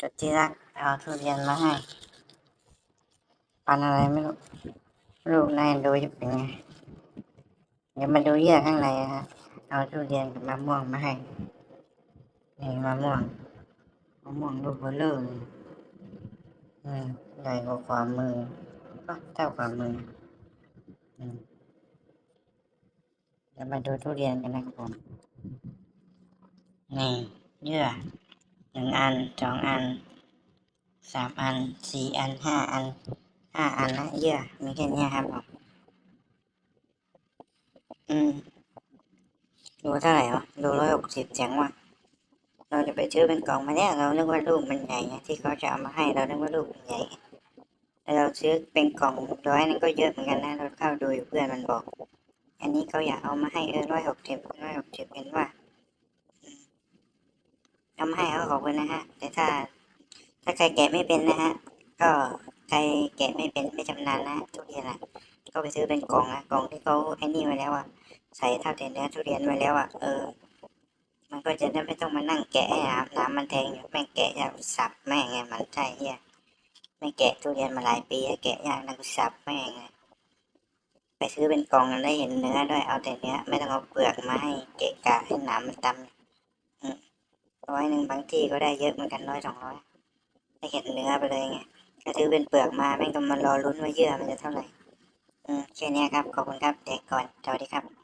จุดที่รักเอาทุเรียนมาให้ ปันอะไรไม่รู้ลูกนายดูจะเป็นไง เดี๋ยวมาดูเยื่อข้างในนะฮะเอาทุเรียนกับมะม่วงมาให้นี่มะม่วงมะม่วงลูกเบลเลอร์อืมใหญ่กว่าฝ่ามือก็เท่าฝ่ามืออืมเดี๋ยวมาดูทุเรียนกันนะครับผมนี่เยื่อ หนึ่งอันสองอันสามอันสี่อันห้าอันห้าอันนะเยื่อมีแค่นี้ครับผมอืมรูเท่าไหร่วะรูร้อยหกสิบเจ๋งว่ะเราจะไปซื้อเป็นกล่องมาเนี่ยเรานึกว่าลูกมันใหญ่ไงที่เขาจะเอามาให้เรานึกว่าลูกมันใหญ่แต่เราซื้อเป็นกล่องร้อยนึงก็เยอะเหมือนกันนะเราเข้าดูเพื่อนมันบอก อันนี้เขาอยากเอามาให้เออร้อยหกสิบร้อยหกสิบเห็นว่า ขาขอบคุณนะฮะ แต่ถ้า ถ้าใครแกะไม่เป็นนะฮะ ก็ใครแกะไม่เป็นไม่ชำนาญนะทุเรียนอะ ก็ไปซื้อเป็นกล่องอะกล่องที่เขาไอ้นี่ไว้แล้วอะ ใส่เท่าแต่เนื้อทุเรียนไว้แล้วอะ เออ มันก็จะได้ไม่ต้องมานั่งแกะให้น้ำน้ำมันแทงอยู่แม่งแกะยากสับแม่งไงมันใช่เฮียไม่แกะทุเรียนมาหลายปีแกะยากนักสับแม่งไงไปซื้อเป็นกล่องได้เห็นเนื้อด้วยเอาแต่เนื้อไม่ต้องเอาเปลือกมาให้เกะกะให้น้ำมันตำ ร้อยหนึ่งบางที่ก็ได้เยอะเหมือนกันร้อยสองร้อยได้เห็นเนื้อไปเลยไงก็ถือเป็นเปลือกมาแม่งก็มารอลุ้นว่าเยื่อมันจะเท่าไหร่อืมแค่เนี้ยครับ ขอบคุณครับเด็กก่อนสวัสดีครับ